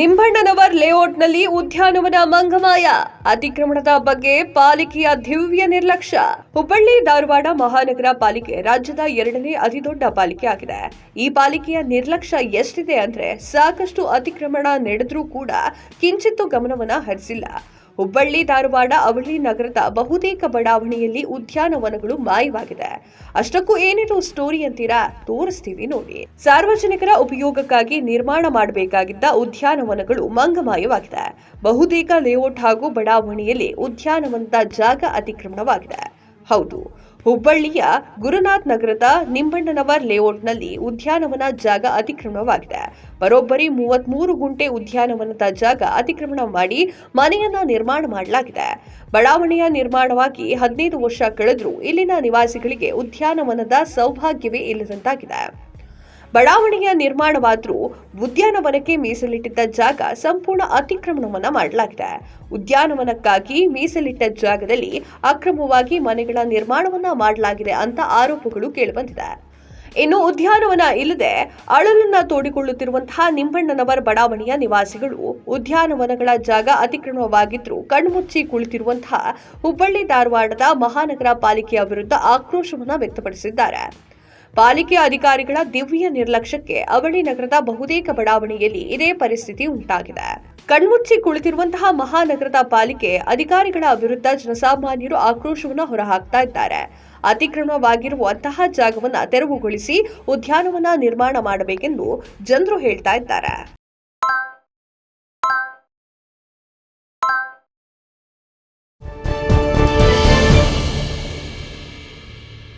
ನಿಂಬಣ್ಣನವರ್ ಲೇಔಟ್ನಲ್ಲಿ ಉದ್ಯಾನವನ ಮಂಗಮಾಯ. ಅತಿಕ್ರಮಣದ ಬಗ್ಗೆ ಪಾಲಿಕೆಯ ದಿವ್ಯ ನಿರ್ಲಕ್ಷ್ಯ. ಹುಬ್ಬಳ್ಳಿ, ಧಾರವಾಡ ಮಹಾನಗರ ಪಾಲಿಕೆ ರಾಜ್ಯದ ಎರಡನೇ ಅತಿದೊಡ್ಡ ಪಾಲಿಕೆ ಆಗಿದೆ. ಈ ಪಾಲಿಕೆಯ ನಿರ್ಲಕ್ಷ್ಯ ಎಷ್ಟಿದೆ ಅಂದ್ರೆ ಸಾಕಷ್ಟು ಅತಿಕ್ರಮಣ ನಡೆದ್ರೂ ಕೂಡ ಕಿಂಚಿತ್ತೂ ಗಮನವನ್ನ ಹರಿಸಿಲ್ಲ. ಹುಬ್ಬಳ್ಳಿ, ಧಾರವಾಡ, ಅವಳಿ ನಗರದ ಬಹುತೇಕ ಬಡಾವಣೆಯಲ್ಲಿ ಉದ್ಯಾನವನಗಳು ಮಾಯವಾಗಿದೆ. ಅಷ್ಟಕ್ಕೂ ಏನಿದು ಸ್ಟೋರಿ ಅಂತೀರಾ? ತೋರಿಸ್ತೀವಿ ನೋಡಿ. ಸಾರ್ವಜನಿಕರ ಉಪಯೋಗಕ್ಕಾಗಿ ನಿರ್ಮಾಣ ಮಾಡಬೇಕಾಗಿದ್ದ ಉದ್ಯಾನವನಗಳು ಮಂಗಮಾಯವಾಗಿದೆ. ಬಹುತೇಕ ಲೇಔಟ್ ಹಾಗೂ ಬಡಾವಣೆಯಲ್ಲಿ ಉದ್ಯಾನವನದ ಜಾಗ ಅತಿಕ್ರಮಣವಾಗಿದೆ. ಹೌದು ಹುಬ್ಬಳ್ಳಿಯ ಗುರುನಾಥ್ ನಗರದ ನಿಂಬಣ್ಣನವರ್ ಲೇಔಟ್ನಲ್ಲಿ ಉದ್ಯಾನವನ ಜಾಗ ಅತಿಕ್ರಮಣವಾಗಿದೆ. ಬರೋಬ್ಬರಿ ಮೂವತ್ಮೂರು ಗುಂಟೆ ಉದ್ಯಾನವನದ ಜಾಗ ಅತಿಕ್ರಮಣ ಮಾಡಿ ಮನೆಯನ್ನ ನಿರ್ಮಾಣ ಮಾಡಲಾಗಿದೆ. ಬಡಾವಣೆಯ ನಿರ್ಮಾಣವಾಗಿ ಹದಿನೈದು ವರ್ಷ ಕಳೆದರೂ ಇಲ್ಲಿನ ನಿವಾಸಿಗಳಿಗೆ ಉದ್ಯಾನವನದ ಸೌಭಾಗ್ಯವೇ ಇಲ್ಲದಂತಾಗಿದೆ. ಬಡಾವಣೆಯ ನಿರ್ಮಾಣವಾದರೂ ಉದ್ಯಾನವನಕ್ಕೆ ಮೀಸಲಿಟ್ಟಿದ್ದ ಜಾಗ ಸಂಪೂರ್ಣ ಅತಿಕ್ರಮಣವನ್ನ ಮಾಡಲಾಗಿದೆ. ಉದ್ಯಾನವನಕ್ಕಾಗಿ ಮೀಸಲಿಟ್ಟ ಜಾಗದಲ್ಲಿ ಅಕ್ರಮವಾಗಿ ಮನೆಗಳ ನಿರ್ಮಾಣವನ್ನ ಮಾಡಲಾಗಿದೆ ಅಂತ ಆರೋಪಗಳು ಕೇಳಿಬಂದಿದೆ. ಇನ್ನು ಉದ್ಯಾನವನ ಇಲ್ಲದೆ ಅಳಲನ್ನ ತೋಡಿಕೊಳ್ಳುತ್ತಿರುವಂತಹ ನಿಂಬಣ್ಣನವರ ಬಡಾವಣೆಯ ನಿವಾಸಿಗಳು ಉದ್ಯಾನವನಗಳ ಜಾಗ ಅತಿಕ್ರಮವಾಗಿದ್ದರೂ ಕಣ್ಮುಚ್ಚಿ ಕುಳಿತಿರುವಂತಹ ಹುಬ್ಬಳ್ಳಿ ಧಾರವಾಡದ ಮಹಾನಗರ ಪಾಲಿಕೆಯ ವಿರುದ್ಧ ಆಕ್ರೋಶವನ್ನು ವ್ಯಕ್ತಪಡಿಸಿದ್ದಾರೆ. ಪಾಲಿಕೆ ಅಧಿಕಾರಿಗಳ ದಿವ್ಯ ನಿರ್ಲಕ್ಷ್ಯಕ್ಕೆ ಅವಳಿ ನಗರದ ಬಹುತೇಕ ಬಡಾವಣೆಯಲ್ಲಿ ಇದೇ ಪರಿಸ್ಥಿತಿ ಉಂಟಾಗಿದೆ. ಕಣ್ಮುಚ್ಚಿ ಕುಳಿತಿರುವಂತಹ ಮಹಾನಗರದ ಪಾಲಿಕೆ ಅಧಿಕಾರಿಗಳ ವಿರುದ್ಧ ಜನಸಾಮಾನ್ಯರು ಆಕ್ರೋಶವನ್ನು ಹೊರಹಾಕ್ತಾ ಇದ್ದಾರೆ. ಅತಿಕ್ರಮವಾಗಿರುವಂತಹ ಜಾಗವನ್ನು ತೆರವುಗೊಳಿಸಿ ಉದ್ಯಾನವನ ನಿರ್ಮಾಣ ಮಾಡಬೇಕೆಂದು ಜನರು ಹೇಳ್ತಾ ಇದ್ದಾರೆ.